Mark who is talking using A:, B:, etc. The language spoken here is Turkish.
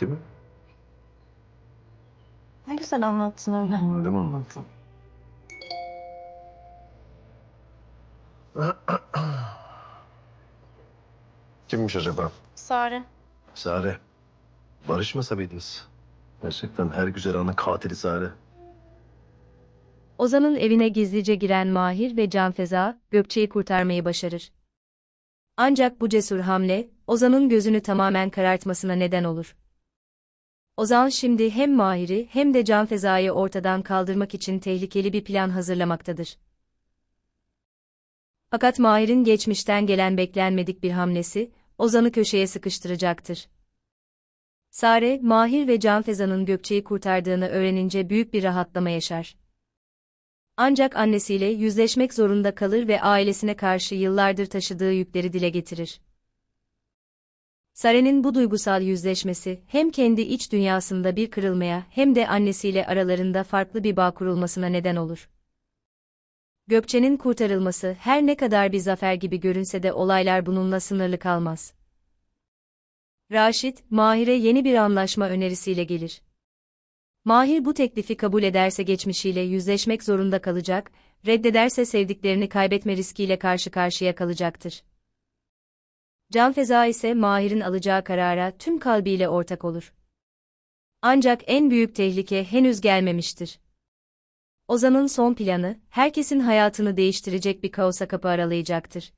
A: Değil mi?
B: Ne güzel anlattın öyle.
A: Öyle mi anlattın? Kimmiş acaba?
B: Sare.
A: Sare. Barışmasa mıydınız? Gerçekten her güzel anın katili Sare.
C: Ozan'ın evine gizlice giren Mahir ve Canfeza, Gökçe'yi kurtarmayı başarır. Ancak bu cesur hamle, Ozan'ın gözünü tamamen karartmasına neden olur. Ozan şimdi hem Mahir'i hem de Canfeza'yı ortadan kaldırmak için tehlikeli bir plan hazırlamaktadır. Fakat Mahir'in geçmişten gelen beklenmedik bir hamlesi, Ozan'ı köşeye sıkıştıracaktır. Sare, Mahir ve Canfeza'nın Gökçe'yi kurtardığını öğrenince büyük bir rahatlama yaşar. Ancak annesiyle yüzleşmek zorunda kalır ve ailesine karşı yıllardır taşıdığı yükleri dile getirir. Sare'nin bu duygusal yüzleşmesi hem kendi iç dünyasında bir kırılmaya hem de annesiyle aralarında farklı bir bağ kurulmasına neden olur. Gökçe'nin kurtarılması her ne kadar bir zafer gibi görünse de olaylar bununla sınırlı kalmaz. Raşit, Mahir'e yeni bir anlaşma önerisiyle gelir. Mahir bu teklifi kabul ederse geçmişiyle yüzleşmek zorunda kalacak, reddederse sevdiklerini kaybetme riskiyle karşı karşıya kalacaktır. Can Feza ise Mahir'in alacağı karara tüm kalbiyle ortak olur. Ancak en büyük tehlike henüz gelmemiştir. Ozan'ın son planı, herkesin hayatını değiştirecek bir kaosa kapı aralayacaktır.